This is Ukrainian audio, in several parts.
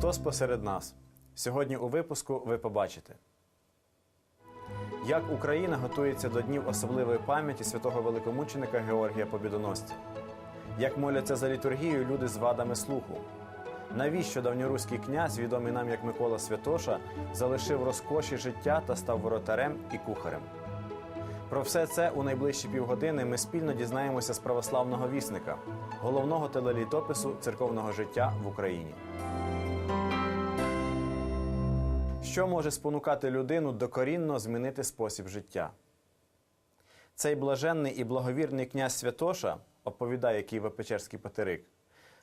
Христос посеред нас. Сьогодні у випуску ви побачите, як Україна готується до днів особливої пам'яті святого великомученика Георгія Побідоносця, як моляться за літургію люди з вадами слуху. Навіщо давньоруський князь, відомий нам як Микола Святоша, залишив розкоші життя та став воротарем і кухарем? Про все це у найближчі півгодини ми спільно дізнаємося з православного вісника, головного телелітопису церковного життя в Україні. Що може спонукати людину докорінно змінити спосіб життя? Цей блаженний і благовірний князь Святоша, оповідає Києво-Печерський патерик,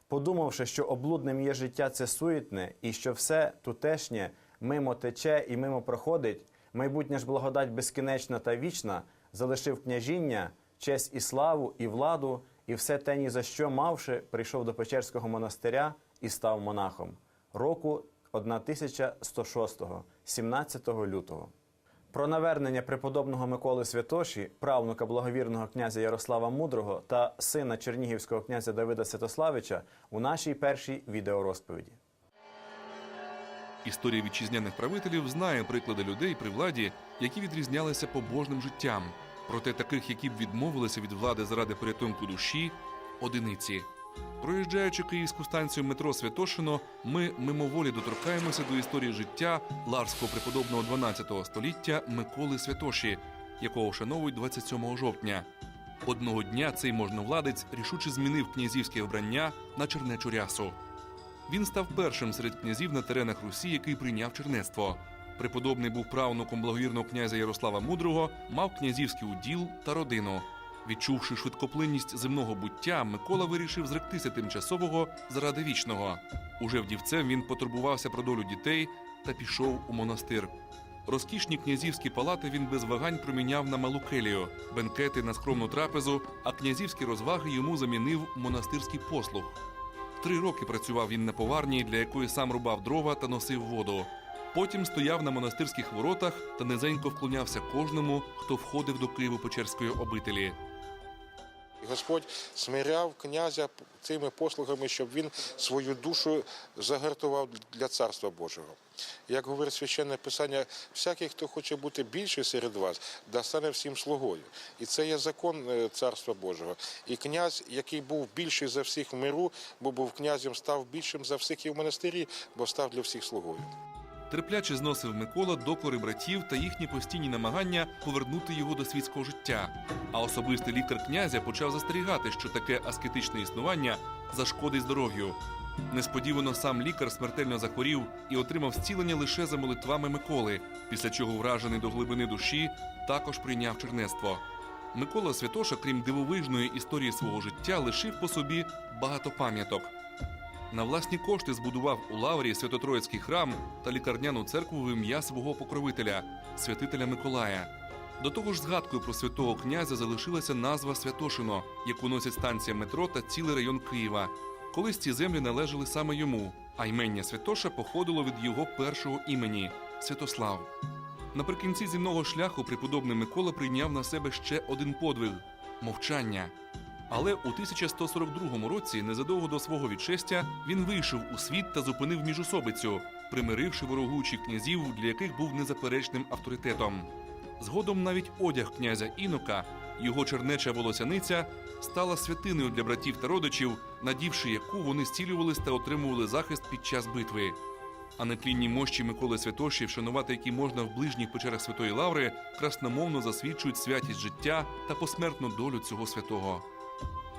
подумавши, що облудним є життя це суетне, і що все тутешнє мимо тече і мимо проходить, майбутня ж благодать безкінечна та вічна, залишив княжіння, честь і славу, і владу, і все те ні за що мавши, прийшов до Печерського монастиря і став монахом. Року 1106, 17 лютого. Про навернення преподобного Миколи Святоші, правнука благовірного князя Ярослава Мудрого та сина чернігівського князя Давида Святославича у нашій першій відеорозповіді. Історія вітчизняних правителів знає приклади людей при владі, які відрізнялися побожним життям. Проте таких, які б відмовилися від влади заради порятунку душі, одиниці. Проїжджаючи київську станцію метро Святошино, ми мимоволі доторкаємося до історії життя ларського преподобного 12 століття Миколи Святоші, якого вшановують 27 жовтня. Одного дня цей можновладець рішуче змінив князівське вбрання на чернечу рясу. Він став першим серед князів на теренах Русі, який прийняв чернецтво. Преподобний був правнуком благовірного князя Ярослава Мудрого, мав князівський уділ та родину. Відчувши швидкоплинність земного буття, Микола вирішив зректися тимчасового заради вічного. Уже вдівцем він потурбувався про долю дітей та пішов у монастир. Розкішні князівські палати він без вагань проміняв на малу келію, бенкети на скромну трапезу, а князівські розваги йому замінив монастирський послуг. Три роки працював він на поварні, для якої сам рубав дрова та носив воду. Потім стояв на монастирських воротах та низенько вклонявся кожному, хто входив до Києво-Печерської обителі. Господь смиряв князя цими послугами, щоб він свою душу загартував для царства Божого. Як говорить священне писання, всякий, хто хоче бути більший серед вас, да стане всім слугою. І це є закон е, царства Божого. І князь, який був більший за всіх в миру, бо був князем, став більшим за всіх і в монастирі, бо став для всіх слугою. Терпляче зносив Микола докори братів та їхні постійні намагання повернути його до світського життя. А особистий лікар князя почав застерігати, що таке аскетичне існування зашкодить здоров'ю. Несподівано сам лікар смертельно захворів і отримав зцілення лише за молитвами Миколи, після чого вражений до глибини душі також прийняв чернецтво. Микола Святоша, крім дивовижної історії свого життя, лишив по собі багато пам'яток. На власні кошти збудував у Лаврі Свято-Троїцький храм та лікарняну церкву в ім'я свого покровителя, святителя Миколая. До того ж, згадкою про святого князя залишилася назва Святошино, яку носять станція метро та цілий район Києва. Колись ці землі належали саме йому, а ймення Святоша походило від його першого імені Святослав. Наприкінці земного шляху преподобний Микола прийняв на себе ще один подвиг мовчання. Але у 1142 році, незадовго до свого відшестя, він вийшов у світ та зупинив міжусобицю, примиривши ворогуючих князів, для яких був незаперечним авторитетом. Згодом навіть одяг князя Інока, його чернеча волосяниця, стала святиною для братів та родичів, надівши яку вони зцілювались та отримували захист під час битви. А нетлінні мощі Миколи Святоші, вшанувати які можна в ближніх печерах Святої Лаври, красномовно засвідчують святість життя та посмертну долю цього святого.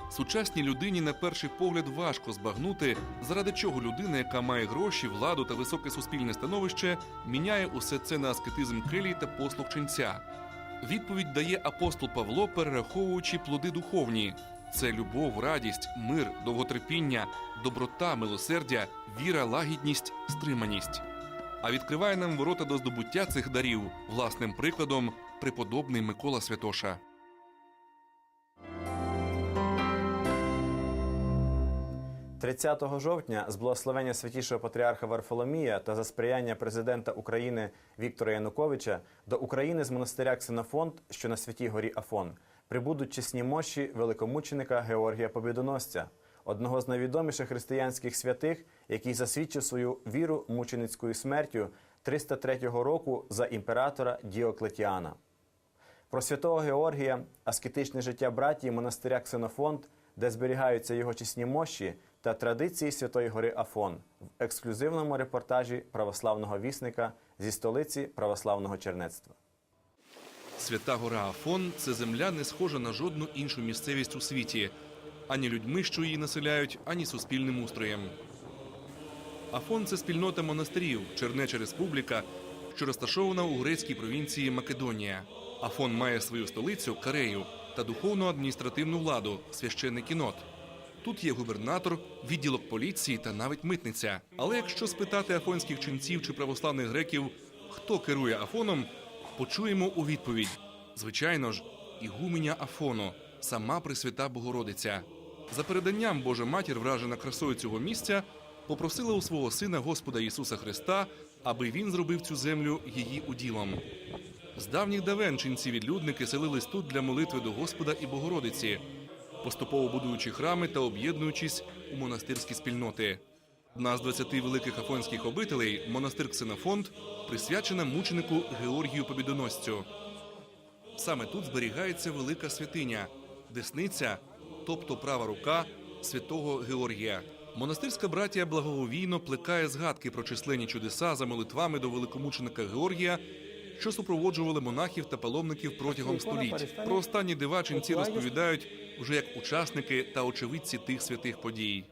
Сучасній людині на перший погляд важко збагнути, заради чого людина, яка має гроші, владу та високе суспільне становище, міняє усе це на аскетизм келії та послуг ченця. Відповідь дає апостол Павло, перераховуючи плоди духовні: це любов, радість, мир, довготерпіння, доброта, милосердя, віра, лагідність, стриманість. А відкриває нам ворота до здобуття цих дарів власним прикладом преподобний Микола Святоша. 30 жовтня з благословення святішого патріарха Варфоломія та за сприяння президента України Віктора Януковича до України з монастиря Ксенофонт, що на святій горі Афон, прибудуть чесні мощі великомученика Георгія Побідоносця, одного з найвідоміших християнських святих, який засвідчив свою віру мученицькою смертю 303 року за імператора Діоклетіана. Про святого Георгія, аскетичне життя братії монастиря Ксенофонт, де зберігаються його чесні мощі та традиції Святої гори Афон в ексклюзивному репортажі православного вісника зі столиці православного чернецтва. Свята гора Афон це земля, не схожа на жодну іншу місцевість у світі, ані людьми, що її населяють, ані суспільним устроєм. Афон це спільнота монастирів, Чернеча Республіка, що розташована у грецькій провінції Македонія. Афон має свою столицю Карею та духовну адміністративну владу священний кінот. Тут є губернатор, відділок поліції та навіть митниця. Але якщо спитати афонських ченців чи православних греків, хто керує Афоном, почуємо у відповідь: звичайно ж, ігуменя Афону, сама Пресвята Богородиця. За переданням Божа матір, вражена красою цього місця, попросила у свого сина Господа Ісуса Христа, аби він зробив цю землю її уділом. З давніх давен ченці-відлюдники селились тут для молитви до Господа і Богородиці, поступово будуючи храми та об'єднуючись у монастирські спільноти. Одна з 20 великих афонських обителей, монастир Ксенофонт, присвячена мученику Георгію Побідоносцю. Саме тут зберігається велика святиня, десниця, тобто права рука святого Георгія. Монастирська братія благоговійно плекає згадки про численні чудеса за молитвами до великомученика Георгія, що супроводжували монахів та паломників протягом століть. Про останні диваченці розповідають вже як учасники та очевидці тих святих подій.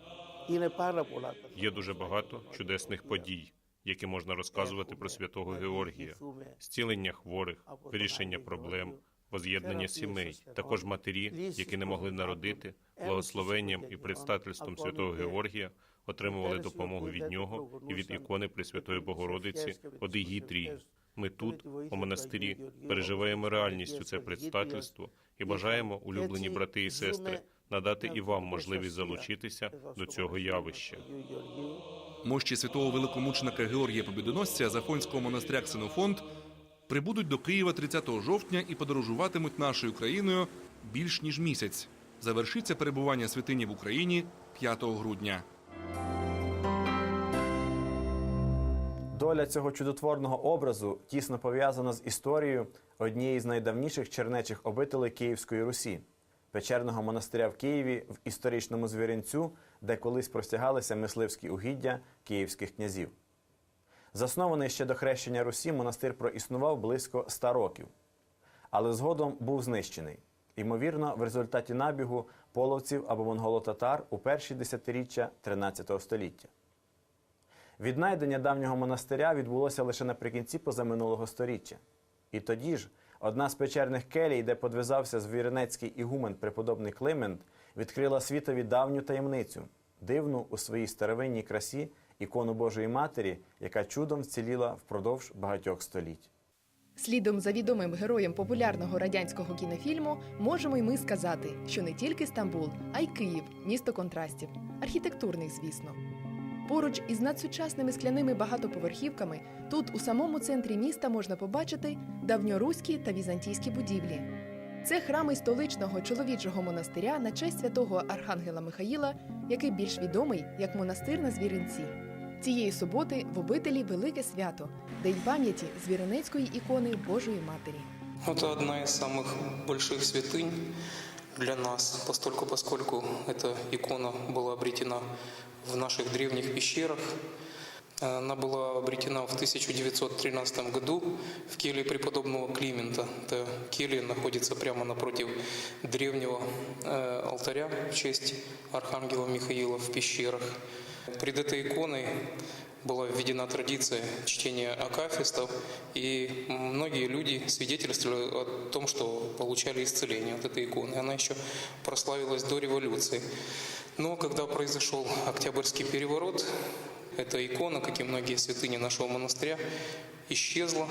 Є дуже багато чудесних подій, які можна розказувати про святого Георгія, зцілення хворих, вирішення проблем. Воз'єднання сімей, також матері, які не могли народити, благословенням і предстательством святого Георгія отримували допомогу від нього і від ікони Пресвятої Богородиці Одигітрії. Ми тут, у монастирі, переживаємо реальністю це предстательство і бажаємо, улюблені брати і сестри, надати і вам можливість залучитися до цього явища. Мощі святого великомученика Георгія Побідоносця Афонського монастиря Ксенофонт прибудуть до Києва 30 жовтня і подорожуватимуть нашою країною більш ніж місяць. Завершиться перебування святині в Україні 5 грудня. Доля цього чудотворного образу тісно пов'язана з історією однієї з найдавніших чернечих обителей Київської Русі печерного монастиря в Києві в історичному звіринцю, де колись простягалися мисливські угіддя київських князів. Заснований ще до хрещення Русі, монастир проіснував близько ста років, але згодом був знищений. Ймовірно, в результаті набігу половців або монголо-татар у перші десятиріччя 13 століття. Віднайдення давнього монастиря відбулося лише наприкінці позаминулого сторіччя. І тоді ж одна з печерних келій, де подвизався звіринецький ігумен преподобний Климент, відкрила світові давню таємницю, дивну у своїй старовинній красі ікону Божої Матері, яка чудом вціліла впродовж багатьох століть. Слідом за відомим героєм популярного радянського кінофільму можемо й ми сказати, що не тільки Стамбул, а й Київ місто контрастів, архітектурних, звісно. Поруч із надсучасними скляними багатоповерхівками тут у самому центрі міста можна побачити давньоруські та візантійські будівлі. Це храми столичного чоловічого монастиря на честь святого Архангела Михаїла, який більш відомий як монастир на Звіринці. Цієї суботи в обителі велике свято День пам'яті звіринецької ікони Божої Матері. Это одна из самых больших святынь для нас, постольку поскольку эта икона была обретена в наших древних пещерах. Она была обретена в 1913 году в келье преподобного Климента. Эта келья находится прямо напротив древнего э, алтаря в честь Архангела Михаила в пещерах. Пред этой иконой была введена традиция чтения акафистов, и многие люди свидетельствовали о том, что получали исцеление от этой иконы. Она еще прославилась до революции. Но когда произошел Октябрьский переворот, эта икона, как и многие святыни нашего монастыря, исчезла.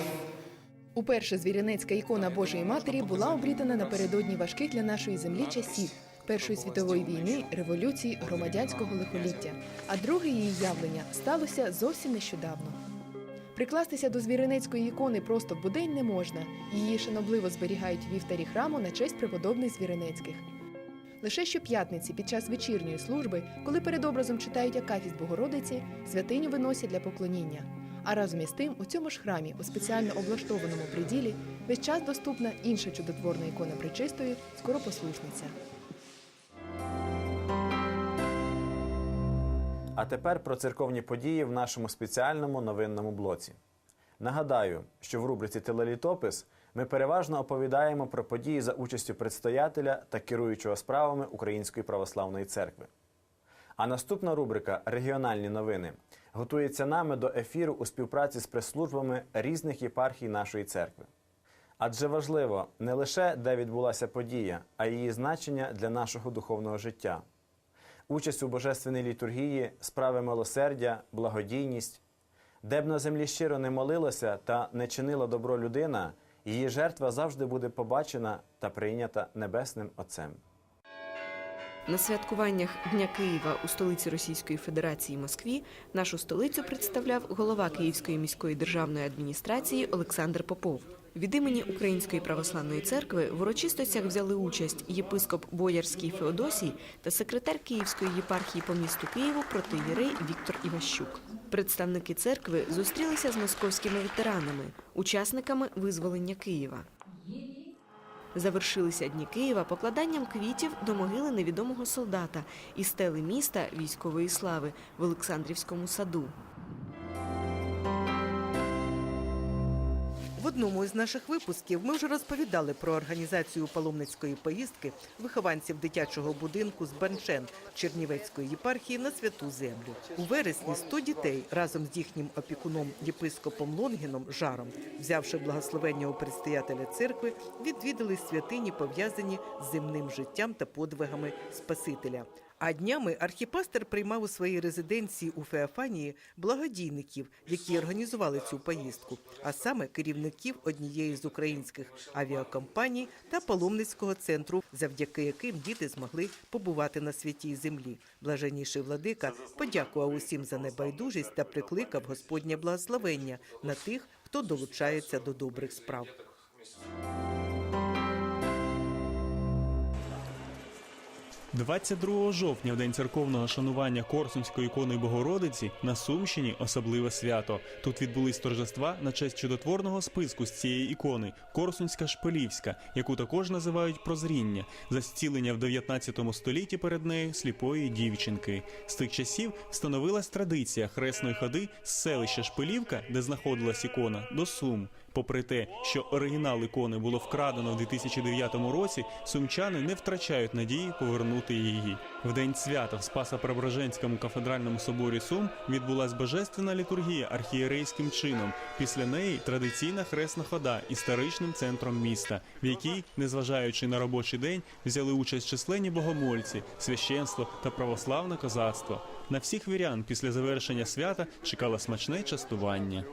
Уперше звіринецька ікона Божої Матері була обрітана напередодні важких для нашої землі часів Першої світової війни, революції, громадянського лихоліття. А друге її явлення сталося зовсім нещодавно. Прикластися до звіринецької ікони просто в будень не можна. Її шанобливо зберігають вівтарі храму на честь преподобних звіринецьких. Лише щоп'ятниці під час вечірньої служби, коли перед образом читають Акафіст Богородиці, святиню виносять для поклоніння. А разом із тим, у цьому ж храмі, у спеціально облаштованому приділі, весь час доступна інша чудотворна ікона Пречистої скоропослушниця. А тепер про церковні події в нашому спеціальному новинному блоці. Нагадаю, що в рубриці Телелітопис ми переважно оповідаємо про події за участю предстоятеля та керуючого справами Української православної церкви. А наступна рубрика Регіональні новини готується нами до ефіру у співпраці з прес-службами різних єпархій нашої церкви. Адже важливо не лише де відбулася подія, а її значення для нашого духовного життя. Участь у божественній літургії, справи милосердя, благодійність. Де б на землі щиро не молилася та не чинила добро людина, її жертва завжди буде побачена та прийнята Небесним Отцем. На святкуваннях Дня Києва у столиці Російської Федерації Москві нашу столицю представляв голова Київської міської державної адміністрації Олександр Попов. Від імені Української православної церкви в урочистостях взяли участь єпископ Боярський Феодосій та секретар Київської єпархії по місту Києву протиєрей Віктор Іващук. Представники церкви зустрілися з московськими ветеранами, учасниками визволення Києва. Завершилися дні Києва покладанням квітів до могили невідомого солдата і стели міста військової слави в Олександрівському саду. Одному із наших випусків ми вже розповідали про організацію паломницької поїздки вихованців дитячого будинку з Банчен Чернівецької єпархії на святу землю. У вересні 100 дітей разом з їхнім опікуном єпископом Лонгіном Жаром, взявши благословення у предстоятеля церкви, відвідали святині, пов'язані з земним життям та подвигами Спасителя. А днями архіпастер приймав у своїй резиденції у Феофанії благодійників, які організували цю поїздку, а саме керівників однієї з українських авіакомпаній та паломницького центру, завдяки яким діти змогли побувати на святій землі. Блаженніший владика подякував усім за небайдужість та прикликав Господнє благословення на тих, хто долучається до добрих справ. – 22 жовтня, в день церковного шанування Корсунської ікони Богородиці, на Сумщині особливе свято. Тут відбулись торжества на честь чудотворного списку з цієї ікони Корсунська Шпилівська, яку також називають прозріння, за зцілення в 19 столітті перед нею сліпої дівчинки. З тих часів встановилась традиція хресної ходи з селища Шпилівка, де знаходилась ікона, до Сум. Попри те, що оригінал ікони було вкрадено в 2009 році, сумчани не втрачають надії повернути її. В день свята в Спасо-Преображенському кафедральному соборі Сум відбулась божественна літургія архієрейським чином. Після неї традиційна хресна хода історичним центром міста, в якій, незважаючи на робочий день, взяли участь численні богомольці, священство та православне козацтво. На всіх вірян після завершення свята чекало смачне частування.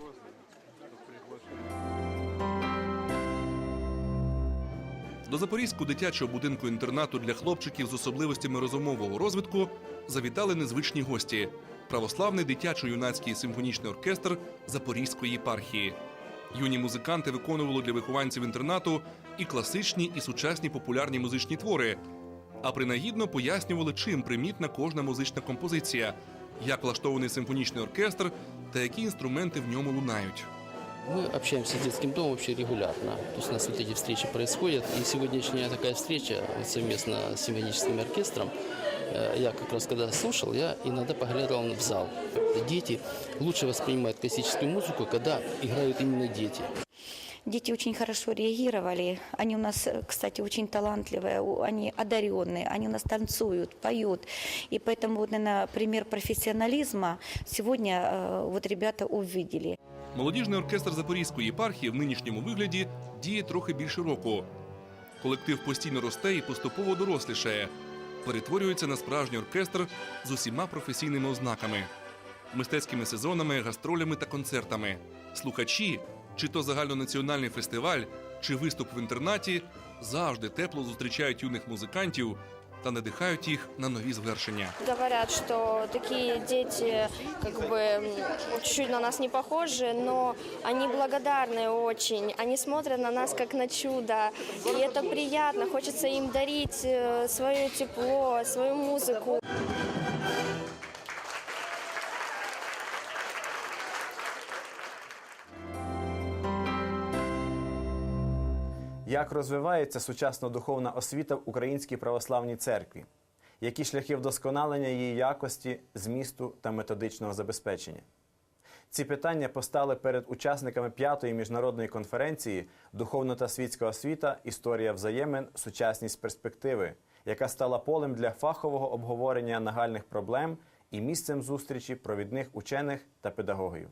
До Запорізького дитячого будинку інтернату для хлопчиків з особливостями розумового розвитку завітали незвичні гості православний дитячо-юнацький симфонічний оркестр Запорізької єпархії. Юні музиканти виконували для вихованців інтернату і класичні, і сучасні популярні музичні твори, а принагідно пояснювали, чим примітна кожна музична композиція, як влаштований симфонічний оркестр та які інструменти в ньому лунають. Мы общаемся с детским домом вообще регулярно. То есть у нас вот эти встречи происходят. И сегодняшняя такая встреча вот совместно с симфоническим оркестром, э, я как раз когда слушал, я иногда поглядывал в зал. Дети лучше воспринимают классическую музыку, когда играют именно дети. Дети очень хорошо реагировали. Они у нас, э, кстати, очень талантливые, у- они одаренные, они у нас танцуют, поют. И поэтому, вот, наверное, пример профессионализма сегодня э, вот ребята увидели. Молодіжний оркестр Запорізької єпархії в нинішньому вигляді діє трохи більше року. Колектив постійно росте і поступово дорослішає, перетворюється на справжній оркестр з усіма професійними ознаками, мистецькими сезонами, гастролями та концертами. Слухачі, чи то загальнонаціональний фестиваль, чи виступ в інтернаті, завжди тепло зустрічають юних музикантів та надихають їх на нові звершення. Говорят, что такие дети как бы м, чуть-чуть на нас не похожи, но они благодарны очень. Они смотрят на нас как на чудо. И это приятно. Хочется им дарить э, свое тепло, свою музыку. Як розвивається сучасна духовна освіта в Українській православній церкві? Які шляхи вдосконалення її якості, змісту та методичного забезпечення? Ці питання постали перед учасниками п'ятої міжнародної конференції Духовна та світська освіта Історія взаємин, сучасність перспективи, яка стала полем для фахового обговорення нагальних проблем і місцем зустрічі провідних учених та педагогів.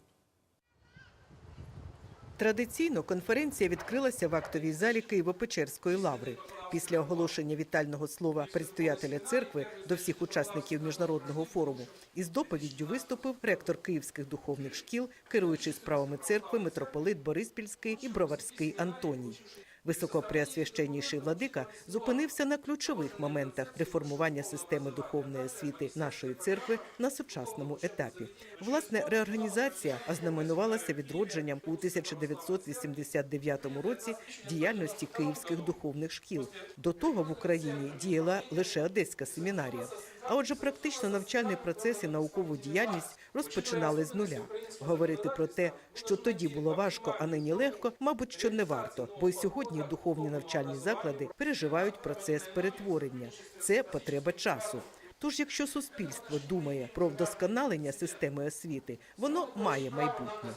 Традиційно конференція відкрилася в актовій залі Києво-Печерської лаври. Після оголошення вітального слова предстоятеля церкви до всіх учасників міжнародного форуму із доповіддю виступив ректор київських духовних шкіл, керуючий справами церкви митрополит Бориспільський і Броварський Антоній. Високопреосвященніший владика зупинився на ключових моментах реформування системи духовної освіти нашої церкви на сучасному етапі. Власне, реорганізація ознаменувалася відродженням у 1989 році діяльності київських духовних шкіл. До того в Україні діяла лише Одеська семінарія. А отже, практично навчальний процес і наукову діяльність розпочинали з нуля. Говорити про те, що тоді було важко, а нині легко, мабуть, що не варто, бо й сьогодні духовні навчальні заклади переживають процес перетворення. Це потреба часу. Тож, якщо суспільство думає про вдосконалення системи освіти, воно має майбутнє.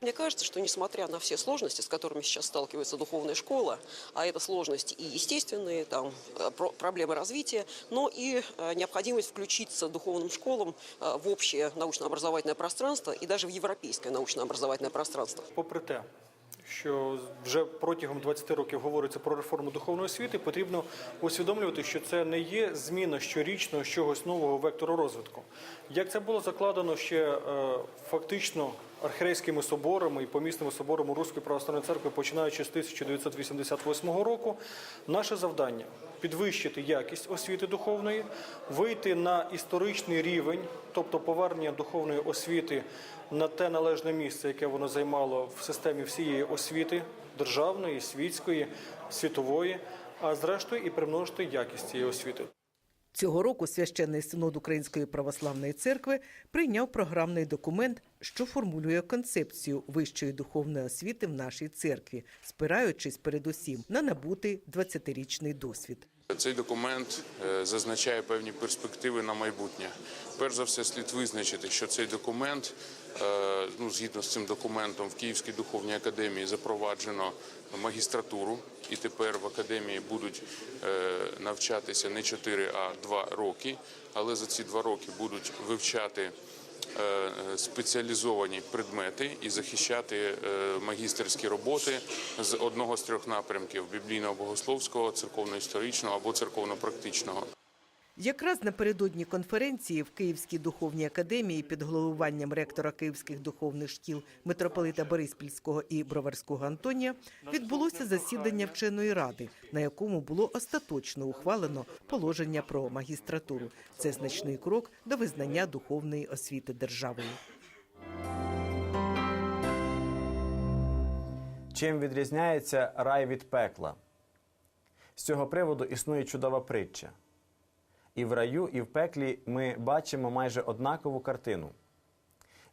Мне кажется, что несмотря на все сложности, с которыми сейчас сталкивается духовная школа, а это сложности и естественные, там, э, про- проблемы развития, но и э, необходимость включиться духовным школам э, в общее научно-образовательное пространство и даже в европейское научно-образовательное пространство. Попри те, що вже протягом 20 років говориться про реформу духовної освіти, потрібно усвідомлювати, що це не є зміна щорічного чогось нового вектору розвитку. Як це було закладено ще е, фактично архірейськими соборами і помісними соборами Руської православної церкви, починаючи з 1988 року, наше завдання підвищити якість освіти духовної, вийти на історичний рівень, тобто повернення духовної освіти на те належне місце, яке воно займало в системі всієї освіти державної, світської, світової, а зрештою і примножити якість цієї освіти. Цього року священний синод Української православної церкви прийняв програмний документ, що формулює концепцію вищої духовної освіти в нашій церкві, спираючись передусім на набутий 20-річний досвід. Цей документ е, зазначає певні перспективи на майбутнє. Перш за все, слід визначити, що цей документ, е, ну згідно з цим документом, в Київській духовній академії запроваджено магістратуру, і тепер в академії будуть е, навчатися не 4, а 2 роки. Але за ці 2 роки будуть вивчати е, спеціалізовані предмети і захищати е, магістерські роботи з одного з трьох напрямків біблійно-богословського, церковно-історичного або церковно-практичного. Якраз напередодні конференції в Київській духовній академії під головуванням ректора Київських духовних шкіл митрополита Бориспільського і Броварського Антонія відбулося засідання вченої ради, на якому було остаточно ухвалено положення про магістратуру. Це значний крок до визнання духовної освіти державою. Чим відрізняється рай від пекла? З цього приводу існує чудова притча. І в раю, і в пеклі ми бачимо майже однакову картину.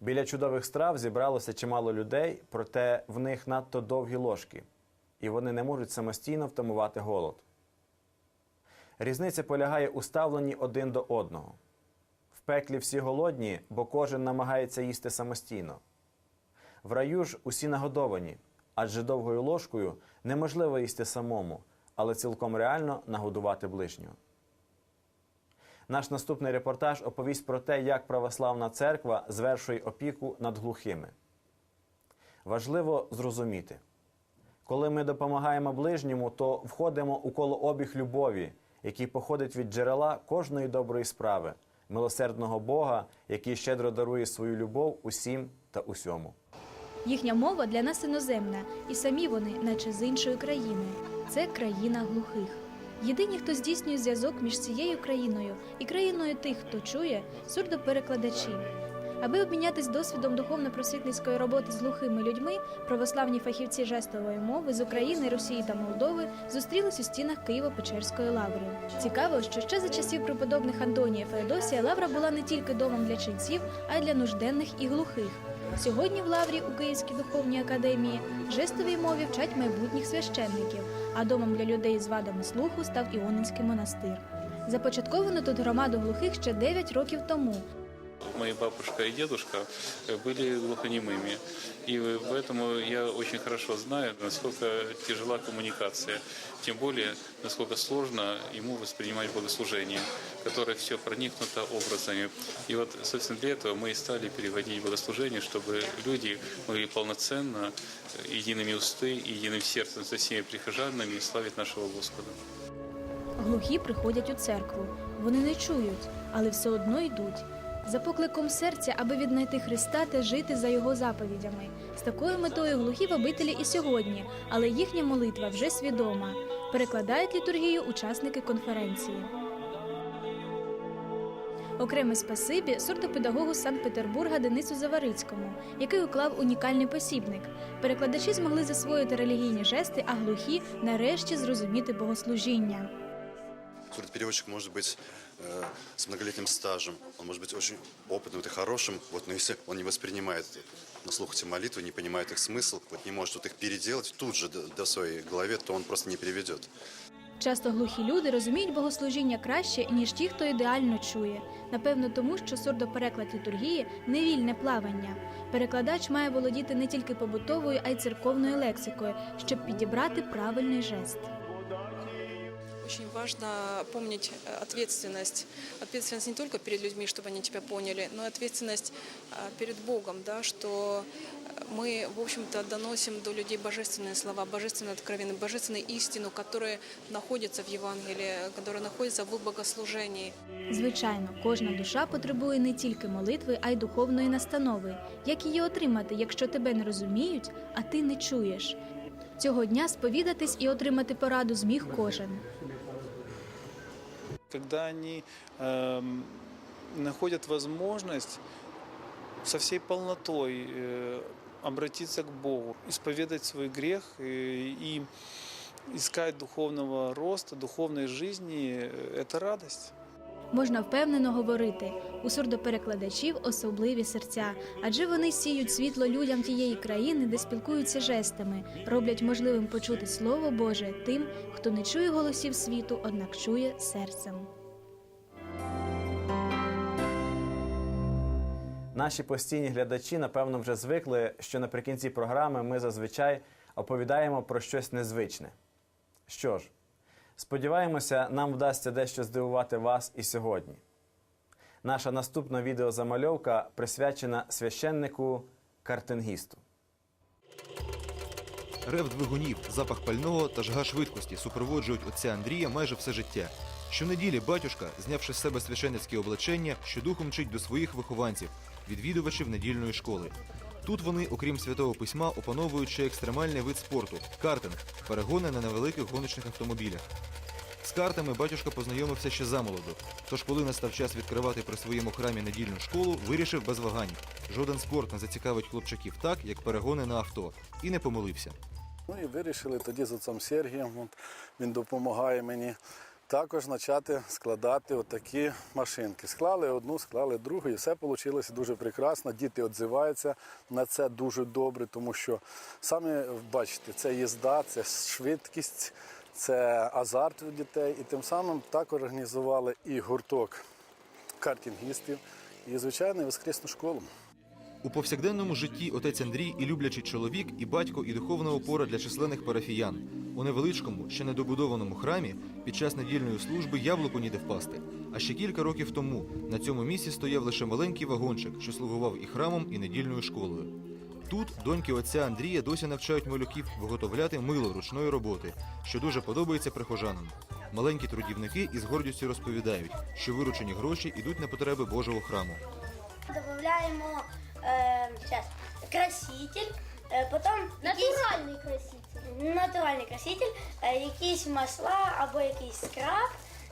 Біля чудових страв зібралося чимало людей, проте в них надто довгі ложки, і вони не можуть самостійно втамувати голод. Різниця полягає у ставленні один до одного. В пеклі всі голодні, бо кожен намагається їсти самостійно. В раю ж усі нагодовані, адже довгою ложкою неможливо їсти самому, але цілком реально нагодувати ближнього. Наш наступний репортаж оповість про те, як православна церква звершує опіку над глухими. Важливо зрозуміти, коли ми допомагаємо ближньому, то входимо у колообіг любові, який походить від джерела кожної доброї справи, милосердного Бога, який щедро дарує свою любов усім та усьому. Їхня мова для нас іноземна, і самі вони, наче з іншої країни. Це країна глухих. Єдині, хто здійснює зв'язок між цією країною і країною тих, хто чує, сурдоперекладачі. Аби обмінятись досвідом духовно-просвітницької роботи з глухими людьми, православні фахівці жестової мови з України, Росії та Молдови зустрілись у стінах Києво-Печерської лаври. Цікаво, що ще за часів преподобних Антонія Феодосія лавра була не тільки домом для ченців, а й для нужденних і глухих. Сьогодні в лаврі у Київській духовній академії жестовій мові вчать майбутніх священників, а домом для людей з вадами слуху став Іонинський монастир. Започатковано тут громаду глухих ще 9 років тому. Мои бабушка и дедушка э, были глухонемыми. И э, поэтому я очень хорошо знаю, насколько тяжела коммуникация. Тем более, насколько сложно ему воспринимать богослужение, которое все проникнуто образами. И вот, собственно, для этого мы и стали переводить богослужение, чтобы люди могли полноценно, э, едиными усты, и единым сердцем со всеми прихожанами славить нашего Господа. Глухі приходять у церкву. Вони не чують, але все одно йдуть. За покликом серця, аби віднайти Христа та жити за його заповідями. З такою метою глухі в обителі і сьогодні, але їхня молитва вже свідома. Перекладають літургію учасники конференції. Окреме спасибі сурдопедагогу Санкт-Петербурга Денису Заварицькому, який уклав унікальний посібник. Перекладачі змогли засвоїти релігійні жести, а глухі нарешті зрозуміти богослужіння. Сурдопереводчик может быть э, с многолетним стажем, он может быть очень опытным вот и хорошим, вот, но если он не воспринимает на слух эти молитвы, не понимает их смысл, вот не может вот их переделать тут же до, до своей голове, то он просто не переведет. Часто глухі люди розуміють богослужіння краще, ніж ті, хто ідеально чує. Напевно, тому що сурдопереклад літургії невільне плавання. Перекладач має володіти не тільки побутовою, а й церковною лексикою, щоб підібрати правильний жест. Очень важно помнить э, ответственность. Ответственность не только перед людьми, чтобы они тебя поняли, но и ответственность э, перед Богом, да, что э, мы, в общем-то, доносим до людей божественные слова, божественные откровения, божественную истину, которые находятся в Евангелии, которые находятся в богослужении. Звичайно, кожна душа потребує не тільки молитви, а й духовної настанови. Як її отримати, якщо тебе не розуміють, а ти не чуєш? Цього дня сповідатись і отримати пораду зміг кожен. когда они эм, находят возможность со всей полнотой э, обратиться к Богу, исповедать свой грех э, и искать духовного роста, духовной жизни, э, это радость. Можна впевнено говорити, у сурдоперекладачів особливі серця, адже вони сіють світло людям тієї країни, де спілкуються жестами, роблять можливим почути Слово Боже тим, хто не чує голосів світу, однак чує серцем. Наші постійні глядачі, напевно, вже звикли, що наприкінці програми ми зазвичай оповідаємо про щось незвичне. Що ж, сподіваємося, нам вдасться дещо здивувати вас і сьогодні. Наша наступна відеозамальовка присвячена священнику картингісту. Рев двигунів, запах пального та жга швидкості супроводжують отця Андрія майже все життя. Щонеділі батюшка, знявши з себе священницьке облачення, щодухом мчить до своїх вихованців, відвідувачів недільної школи. Тут вони, окрім святого письма, опановують ще екстремальний вид спорту картинг, перегони на невеликих гоночних автомобілях. З картами батюшка познайомився ще замолоду. Тож, коли настав час відкривати при своєму храмі недільну школу, вирішив без вагань. Жоден спорт не зацікавить хлопчаків так, як перегони на авто, і не помилився. Ну і вирішили тоді з отцом Сергієм, він допомагає мені, також почати складати отакі машинки. Склали одну, склали другу, і все вийшло дуже прекрасно. Діти відзиваються на це дуже добре, тому що самі бачите, це їзда, це швидкість, це азарт у дітей. І тим самим так організували і гурток картингістів, і звичайно воскресну школу. У повсякденному житті отець Андрій і люблячий чоловік, і батько, і духовна опора для численних парафіян. У невеличкому, ще недобудованому храмі під час недільної служби яблуку ніде впасти. А ще кілька років тому на цьому місці стояв лише маленький вагончик, що слугував і храмом, і недільною школою. Тут доньки отця Андрія досі навчають малюків виготовляти мило ручної роботи, що дуже подобається прихожанам. Маленькі трудівники із гордістю розповідають, що виручені гроші йдуть на потреби Божого храму. Добавляємо э, сейчас, краситель, э, потом Натуральный краситель. натуральний краситель, е, якісь масла або якийсь скраб,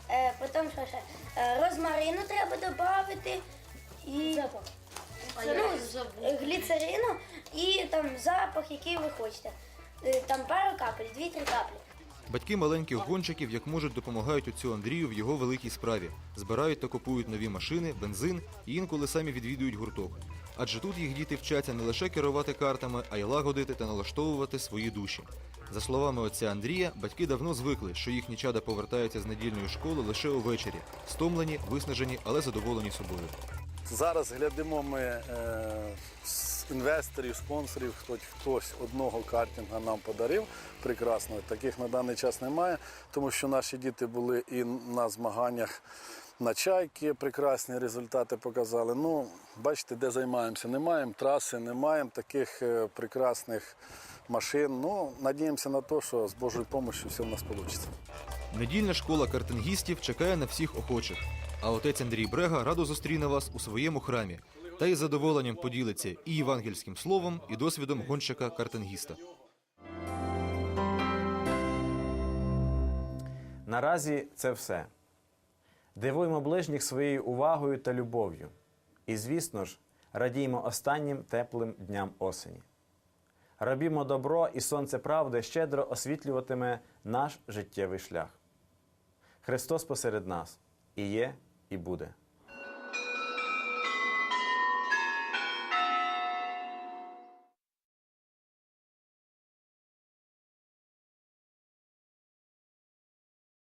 е, потім що ще, е, розмарину треба додати і ну, з- гліцерину і там запах, який ви хочете. Е, Там пару капель, дві-три каплі. Батьки маленьких гонщиків як можуть допомагають отцю Андрію в його великій справі. Збирають та купують нові машини, бензин і інколи самі відвідують гурток. Адже тут їх діти вчаться не лише керувати картами, а й лагодити та налаштовувати свої душі. За словами отця Андрія, батьки давно звикли, що їхні чада повертаються з недільної школи лише увечері, стомлені, виснажені, але задоволені собою. Зараз глядимо ми е, з інвесторів, спонсорів, хтось, хтось одного картинга нам подарив прекрасного. Таких на даний час немає, тому що наші діти були і на змаганнях на чайки, прекрасні результати показали. Ну, бачите, де займаємося. Не маємо траси, не маємо таких е, прекрасних машин. Ну, надіємося на те, що з Божою допомогою все в нас вийде. Недільна школа картингістів чекає на всіх охочих. А отець Андрій Брега радо зустріне вас у своєму храмі та із задоволенням поділиться і євангельським словом, і досвідом гонщика картингіста. Наразі це все. Дивуємо ближніх своєю увагою та любов'ю. І, звісно ж, радіймо останнім теплим дням осені. Робімо добро, і сонце правди щедро освітлюватиме наш життєвий шлях. Христос посеред нас і є, і буде.